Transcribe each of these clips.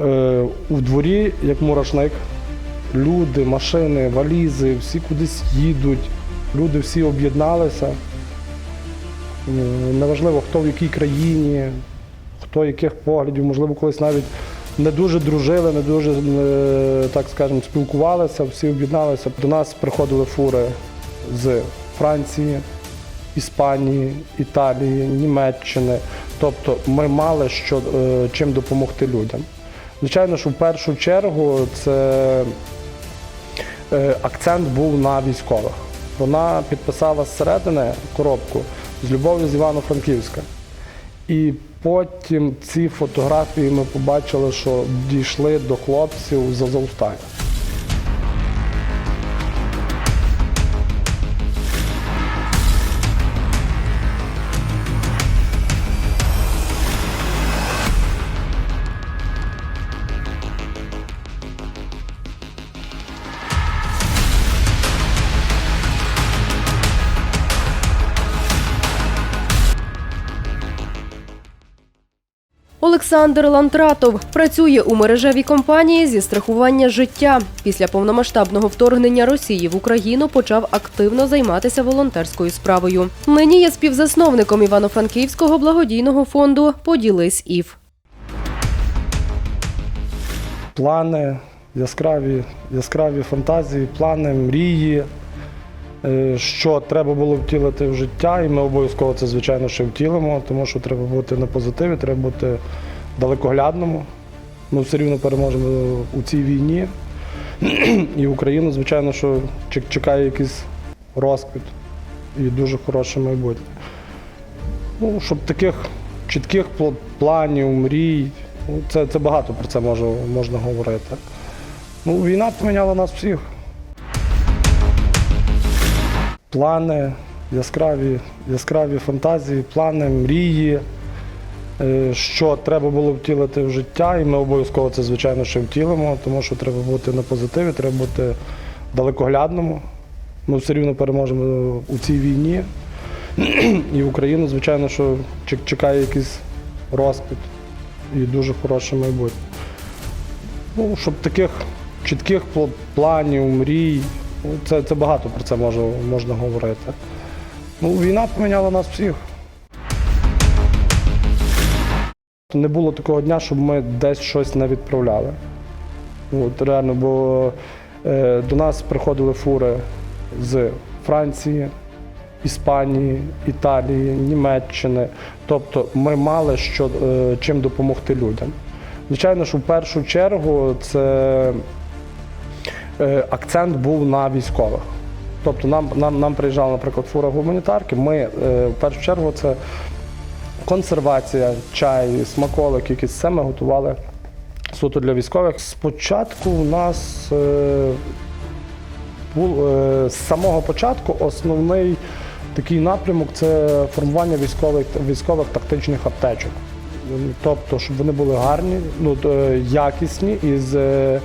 Е, У дворі, як мурашник, люди, машини, валізи, всі кудись їдуть, люди всі об'єдналися. Е, Неважливо, хто в якій країні, хто яких поглядів, можливо, колись навіть не дуже дружили, не дуже, е, так скажемо, спілкувалися, всі об'єдналися. До нас приходили фури з Франції, Іспанії, Італії, Німеччини. Тобто ми мали що, чим допомогти людям. Звичайно, що в першу чергу це е, акцент був на військових. Вона підписала зсередини коробку з любов'ю з Івано-Франківська. І потім ці фотографії ми побачили, що дійшли до хлопців за Азовсталі. Олександр Лантратов працює у мережевій компанії зі страхування життя. Після повномасштабного вторгнення Росії в Україну почав активно займатися волонтерською справою. Нині є співзасновником Івано-Франківського благодійного фонду Поділись ІФ. плани, яскраві, яскраві фантазії, плани, мрії, що треба було втілити в життя, і ми обов'язково це, звичайно, ще втілимо, тому що треба бути на позитиві, треба бути далекоглядному. Ми все рівно переможемо у цій війні. І Україну, звичайно, що чекає якийсь розквіт і дуже хороше майбутнє. Ну, щоб таких чітких планів, мрій, ну, це, це багато про це може, можна говорити. Ну, війна поміняла нас всіх. Плани, яскраві, яскраві фантазії, плани, мрії, е, що треба було втілити в життя, і ми обов'язково це, звичайно, ще втілимо, тому що треба бути на позитиві, треба бути далекоглядному. Ми все рівно переможемо у цій війні. І Україну, звичайно, що чекає якийсь розквіт і дуже хороше майбутнє. Ну, щоб таких чітких планів, мрій, це, це багато про це може, можна говорити. Ну, війна поміняла нас всіх. Не було такого дня, щоб ми десь щось не відправляли. От, реально, бо е, до нас приходили фури з Франції, Іспанії, Італії, Німеччини. Тобто ми мали що, е, чим допомогти людям. Звичайно, що в першу чергу це акцент був на військових. Тобто нам, нам, нам приїжджала, наприклад, фура гуманітарки. Ми е, в першу чергу це консервація, чай, смаколик, якісь це ми готували суто для військових. Спочатку у нас е, був е, з самого початку основний такий напрямок це формування військових, військових тактичних аптечок. Тобто, щоб вони були гарні, ну, е, якісні і е,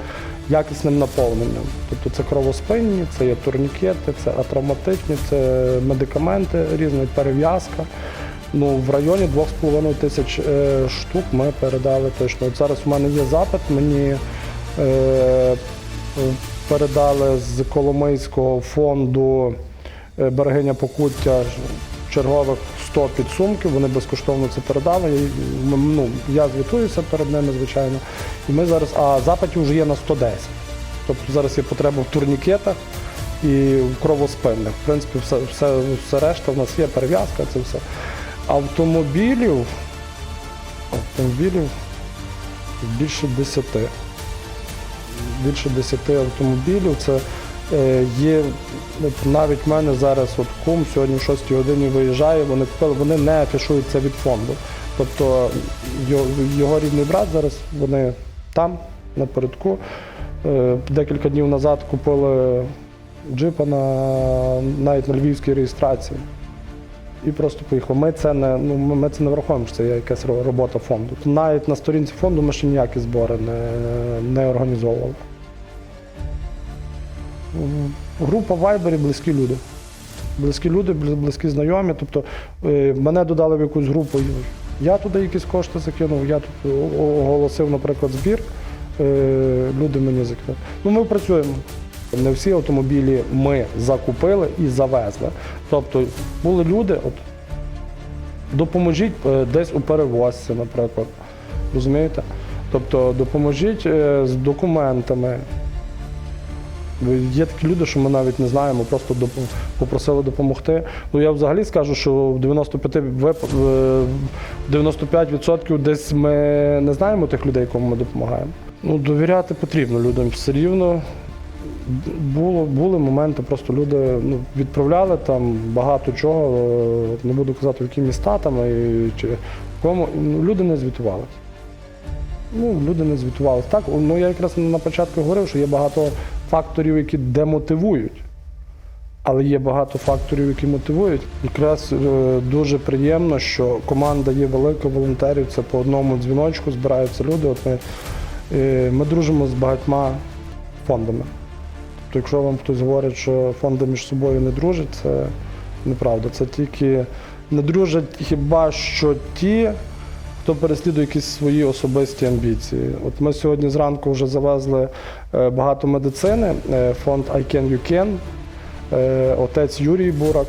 якісним наповненням. Тобто це кровоспинні, це є турнікети, це атравматичні, це медикаменти різні, перев'язка. Ну, в районі 2,5 тисяч е, штук ми передали точно. От зараз у мене є запит, мені е, передали з Коломийського фонду е, берегиня Покуття чергових 100 підсумків. Вони безкоштовно це передали. І, ну, я звітуюся перед ними, звичайно. І ми зараз, а запитів вже є на 110. Тобто зараз є потреба в турнікетах і в кровоспинних. В принципі, все, все, все решта в нас є перев'язка, це все. Автомобілів, автомобілів більше 10 більше 10 автомобілів. Це є навіть в мене зараз от кум сьогодні в 6 годині виїжджає, вони купили, вони не афішуються від фонду. Тобто його, рідний брат зараз, вони там, напередку. Е, Декілька днів назад купили джипа на, навіть на львівській реєстрації. І просто поїхав. Ми це не ну ми це не враховуємо, що це є якась робота фонду. Навіть на сторінці фонду ми ще ніякі збори не, не організовували. Група в Вайбері близькі люди. Близькі люди, близькі знайомі. Тобто е, мене додали в якусь групу Я туди якісь кошти закинув, я тут оголосив, наприклад, збір, е, люди мені закинули. Ну, ми працюємо. Не всі автомобілі ми закупили і завезли. Тобто були люди, от, допоможіть е, десь у перевозці, наприклад. Розумієте? Тобто допоможіть з документами. Є такі люди, що ми навіть не знаємо, просто попросили допомогти. Ну я взагалі скажу, що в 95 вип... е, в 95% десь ми не знаємо тих людей, кому ми допомагаємо. Ну, довіряти потрібно людям все рівно. Було, були моменти, просто люди ну, відправляли там багато чого, е, не буду казати, в які міста там і чи кому. Ну, люди не звітували. Ну, люди не звітувалися. Так, ну я якраз на початку говорив, що є багато факторів, які демотивують. Але є багато факторів, які мотивують. Якраз е, дуже приємно, що команда є велика волонтерів. Це по одному дзвіночку збираються люди. От ми, е, ми дружимо з багатьма фондами. Тобто, якщо вам хтось говорить, що фонди між собою не дружать, це неправда. Це тільки не дружать хіба що ті, хто переслідує якісь свої особисті амбіції. От ми сьогодні зранку вже завезли е, багато медицини, е, фонд I Can You Can, е, отець Юрій Бурак.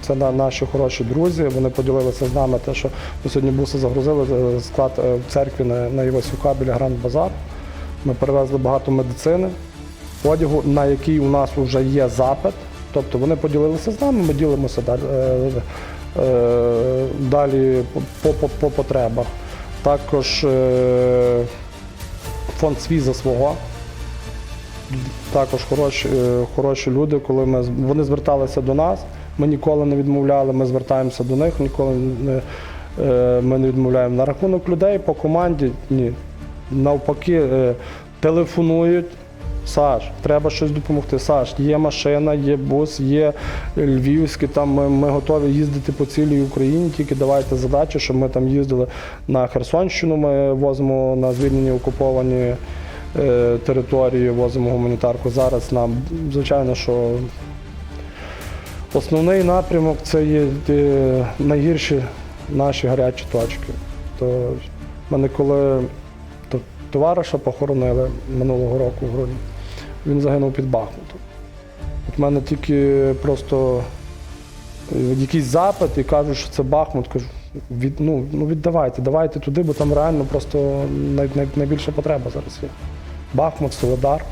Це наші хороші друзі. Вони поділилися з нами те, що ми сьогодні буси загрузили склад в церкві на Івасюка біля Гранд Базар. Ми перевезли багато медицини, одягу, на який у нас вже є запит. Тобто вони поділилися з нами, ми ділимося далі, е, далі по, по, по потребах. Також е, фонд свій за свого. Також хороші, е, хороші люди, коли ми вони зверталися до нас, ми ніколи не відмовляли, ми звертаємося до них, ніколи не, ми не відмовляємо. На рахунок людей по команді ні. Навпаки, телефонують. Саш, треба щось допомогти. Саш, є машина, є бус, є львівський. Там ми, ми готові їздити по цілій Україні. Тільки давайте задачу, щоб ми там їздили на Херсонщину. Ми возимо на звільнені окуповані е, території, возимо гуманітарку. Зараз нам, звичайно, що основний напрямок це є е, найгірші наші гарячі точки. То мене коли то- товариша похоронили минулого року в грудні, він загинув під Бахмутом. От мене тільки просто е, якийсь запит і кажуть, що це Бахмут. Кажу, від, ну, ну віддавайте, давайте туди, бо там реально просто най, най, найбільша потреба зараз є. Бахмут, Солодар.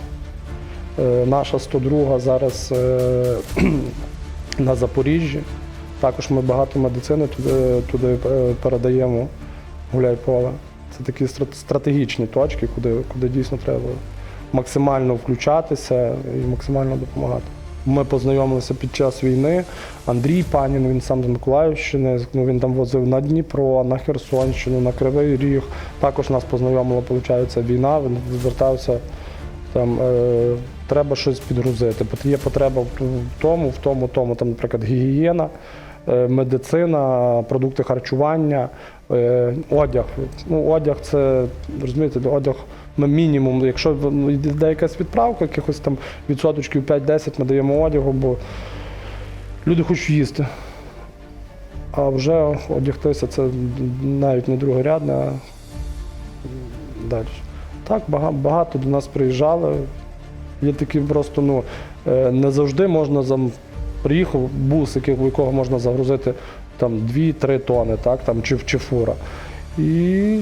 Е, наша 102 зараз е, на Запоріжжі. Також ми багато медицини туди, туди передаємо гуляй поле. Це такі стратегічні точки, куди, куди дійсно треба максимально включатися і максимально допомагати. Ми познайомилися під час війни. Андрій Панін, він сам з Миколаївщини, ну, він там возив на Дніпро, на Херсонщину, на Кривий Ріг. Також нас познайомила, виходить, війна. Він звертався там е, треба щось підгрузити. Є потреба в тому, в тому, тому. Там, наприклад, гігієна, е, медицина, продукти харчування, е, одяг. Ну, одяг це розумієте, одяг. Мінімум, якщо ну, йде якась відправка, якихось там відсоточків 5-10 ми даємо одягу, бо люди хочуть їсти. А вже одягтися це навіть не другорядне, а далі. Так, багато до нас приїжджали. Є такі просто, ну, е, не завжди можна зам... приїхав бус, який- якого можна загрузити там 2-3 тони, так, там, чи, чи фура. І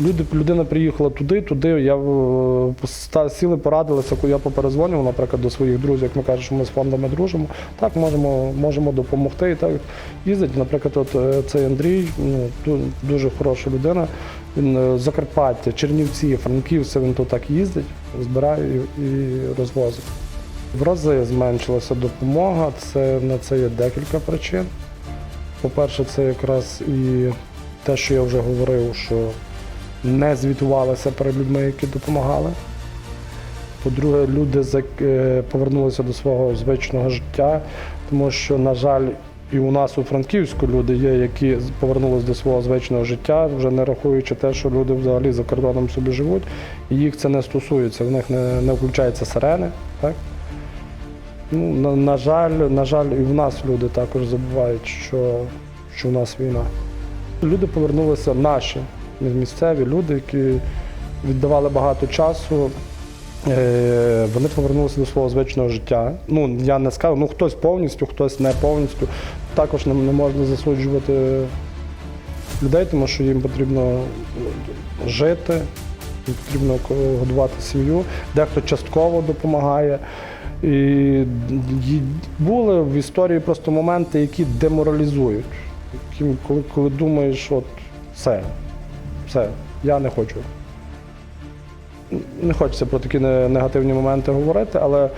люди, людина приїхала туди, туди. Я е, сіли, порадилися, я поперезвонював, наприклад, до своїх друзів, як ми кажемо, що ми з фондами дружимо. Так, можемо, можемо допомогти. І так їздить. Наприклад, от е, цей Андрій, ну, дуже хороша людина. Він е, Закарпаття, Чернівці, Франківці, він тут так їздить, збирає і, і розвозить. В рази зменшилася допомога. Це на це є декілька причин. По-перше, це якраз і те, що я вже говорив, що не звітувалися перед людьми, які допомагали. По-друге, люди е, повернулися до свого звичного життя, тому що, на жаль, і у нас у Франківську люди є, які повернулись до свого звичного життя, вже не рахуючи те, що люди взагалі за кордоном собі живуть, і їх це не стосується, в них не, не включаються сирени. Так? Ну, на, на жаль, на жаль, і в нас люди також забувають, що, що в нас війна. Люди повернулися наші місцеві люди, які віддавали багато часу. Е, Вони повернулися до свого звичного життя. Ну, я не скажу, ну хтось повністю, хтось не повністю. Також не, можна засуджувати людей, тому що їм потрібно жити, їм потрібно годувати сім'ю, дехто частково допомагає. І, були в історії просто моменти, які деморалізують. Коли, коли думаєш, от все, все, я не хочу. Не хочеться про такі негативні моменти говорити, але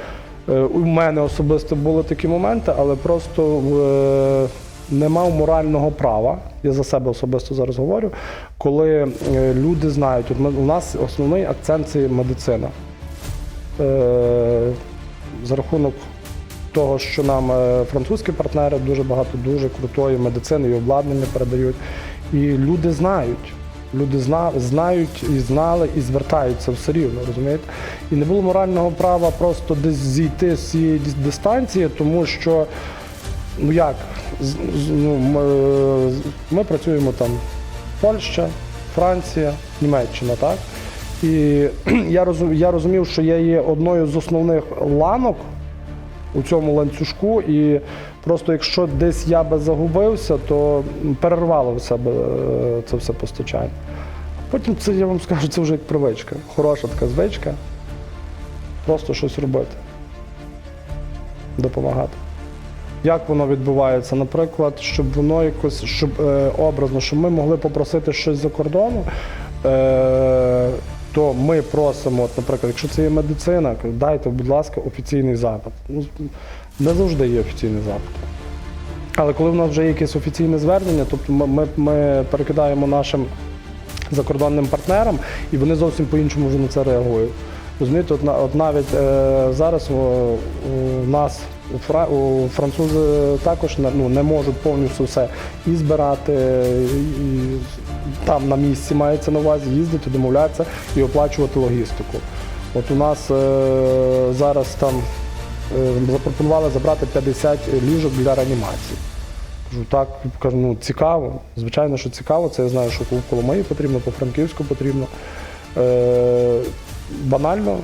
е, у мене особисто були такі моменти, але просто е, не мав морального права. Я за себе особисто зараз говорю, коли е, люди знають, у нас основний акцент це медицина. За рахунок того, що нам французькі партнери дуже багато дуже крутої медицини і обладнання передають. І люди знають. Люди зна, знають і знали, і звертаються все рівно, розумієте? І не було морального права просто десь зійти з цієї дистанції, тому що, ну як, ну, ми, ми працюємо там Польща, Франція, Німеччина, так? І я розумів, я розумів, що я є одною з основних ланок у цьому ланцюжку, і просто якщо десь я би загубився, то перервало в себе е, це все постачання. Потім це, я вам скажу, це вже як привичка. Хороша така звичка. Просто щось робити. Допомагати. Як воно відбувається? Наприклад, щоб воно якось, щоб е, образно, щоб ми могли попросити щось за кордону, е, то ми просимо, от, наприклад, якщо це є медицина, дайте, будь ласка, офіційний запит. Не завжди є офіційний запит. Але коли в нас вже є якесь офіційне звернення, тобто ми, ми, перекидаємо нашим закордонним партнерам, і вони зовсім по-іншому вже на це реагують. Розумієте, от, от навіть е, зараз о, у нас у, Фра, у французи також не, ну, не можуть повністю все і збирати, і, і там на місці мається на увазі їздити, домовлятися і оплачувати логістику. От у нас е, зараз там запропонували забрати 50 ліжок для реанімації. Кажу, так, кажу, ну цікаво. Звичайно, що цікаво. Це я знаю, що в Коломиї потрібно, по Франківську потрібно. Е, банально,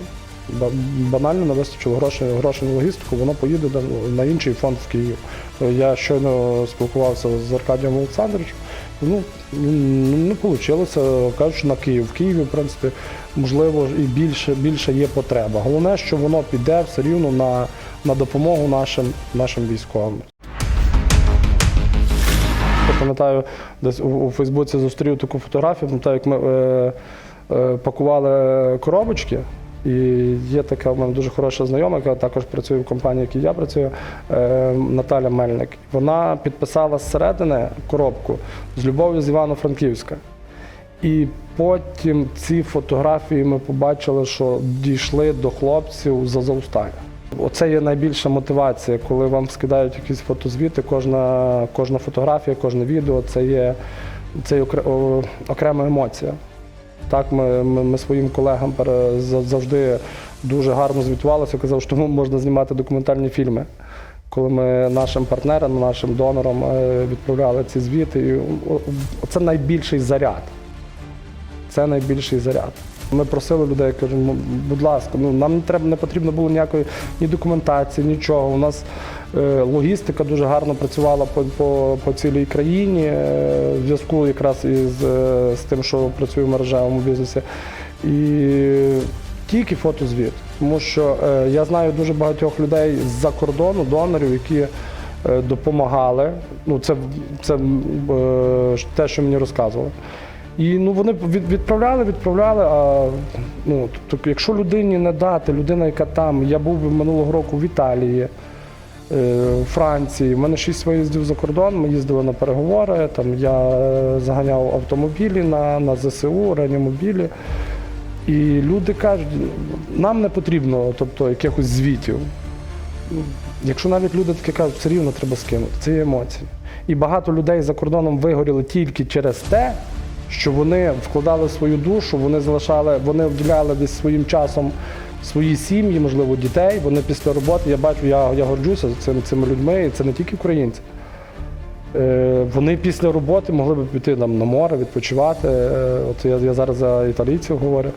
ба- банально не вистачило грошей, грошей на логістику, воно поїде на- інший фонд в Київ. Е, Я щойно спілкувався з Аркадієм Олександровичем. Ну, ну, не вийшло. Кажуть, що на Київ. В Києві, в принципі, можливо, і більше, більше є потреба. Головне, що воно піде все рівно на, на допомогу нашим, нашим військовим. Я пам'ятаю, десь у, у Фейсбуці зустрів таку фотографію, пам'ятаю, як ми е, е, пакували коробочки. І є така в мене дуже хороша знайома, яка також працює в компанії, в якій я працюю, е, Наталя Мельник. Вона підписала зсередини коробку з любов'ю з Івано-Франківська. І потім ці фотографії ми побачили, що дійшли до хлопців з Азовсталі. Оце є найбільша мотивація, коли вам скидають якісь фотозвіти, кожна, кожна фотографія, кожне відео це є, це є окрема емоція. Так, ми, ми, ми своїм колегам завжди дуже гарно звітувалися, казав, що можна знімати документальні фільми. Коли ми нашим партнерам, нашим донорам е, відправляли ці звіти, і це найбільший заряд. Це найбільший заряд. Ми просили людей, кажемо, будь ласка, ну нам не треба не потрібно було ніякої ні документації, нічого. У нас е, логістика дуже гарно працювала по, по, по цілій країні, е, в зв'язку якраз із е, з тим, що працюю в мережевому бізнесі. І тільки фотозвіт. Тому що е, я знаю дуже багатьох людей з-за кордону, донорів, які е, допомагали. Ну, це, це е, те, що мені розказували. І ну, вони від, відправляли, відправляли. А ну, тобто, якщо людині не дати, людина, яка там, я був минулого року в Італії, е, Франції. У мене шість виїздів за кордон. Ми їздили на переговори. Там я е, заганяв автомобілі на, на ЗСУ, реанімобілі. І люди кажуть, нам не потрібно тобто, якихось звітів. Якщо навіть люди таке кажуть, все рівно треба скинути, це є емоції. І багато людей за кордоном вигоріли тільки через те, що вони вкладали свою душу, вони залишали, вони вділяли десь своїм часом свої сім'ї, можливо, дітей. Вони після роботи, я бачу, я, я горджуся цими, цими людьми, і це не тільки українці. Е, Вони після роботи могли б піти там, на море, відпочивати. Е, От я, я зараз за італійців говорю.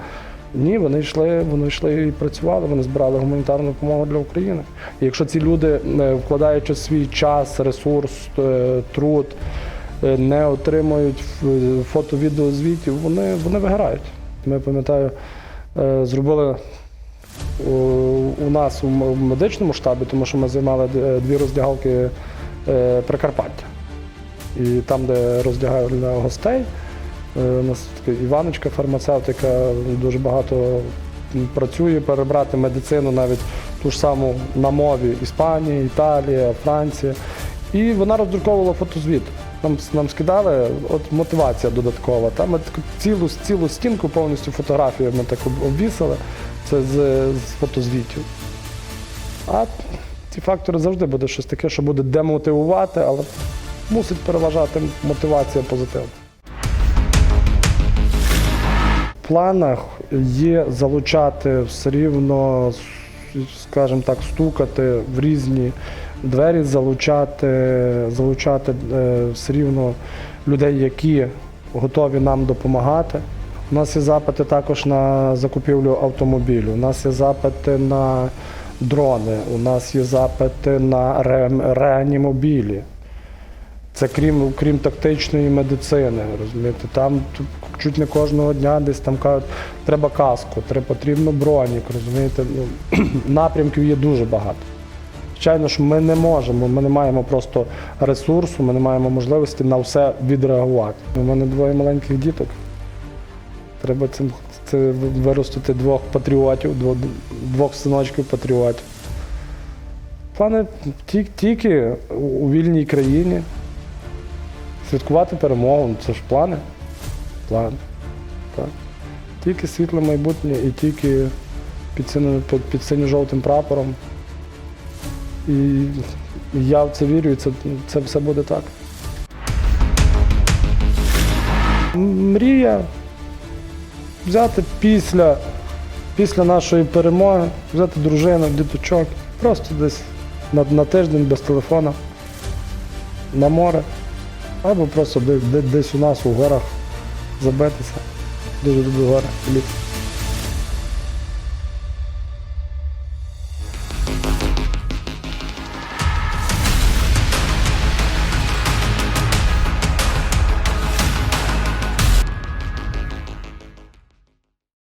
Ні, вони йшли, вони йшли і працювали, вони збирали гуманітарну допомогу для України. І якщо ці люди, е, вкладаючи свій час, ресурс, е, труд, не отримують фото-відеозвітів, вони, вони виграють. Ми пам'ятаю, е, зробили у, у нас у медичному штабі, тому що ми займали дві роздягалки е, Прикарпаття. І там, де роздягають для гостей, е, у нас така Іваночка, фармацевтика, дуже багато працює перебрати медицину навіть ту ж саму на мові Іспанії, Італія, Франція. І вона роздруковувала фотозвіт. Нам, нам скидали от мотивація додаткова. Там ми таку цілу, цілу стінку повністю фотографіями так обвісили. Це з, з фотозвітів. А ці фактори завжди буде щось таке, що буде демотивувати, але мусить переважати мотивація позитивна. В планах є залучати все рівно, скажімо так, стукати в різні двері, залучати, залучати е, все рівно людей, які готові нам допомагати. У нас є запити також на закупівлю автомобілю, у нас є запити на дрони, у нас є запити на ре- реанімобілі. Це крім, крім тактичної медицини, розумієте, там чуть не кожного дня десь там кажуть, треба каску, треба потрібно бронік, розумієте. Ну, напрямків є дуже багато. Звичайно, що ми не можемо, ми не маємо просто ресурсу, ми не маємо можливості на все відреагувати. У мене двоє маленьких діток. Треба цим це виростити двох патріотів, двох, синочків патріотів. Плани тільки у вільній країні. Святкувати перемогу, ну, це ж плани. Плани. Так. Тільки світле майбутнє і тільки під синьо-жовтим прапором. І я в це вірю, і це, це все буде так. Мрія взяти після, після нашої перемоги, взяти дружину, діточок, просто десь на, на тиждень без телефона, на море, або просто де- де- десь у нас у горах забитися. Дуже люблю гори.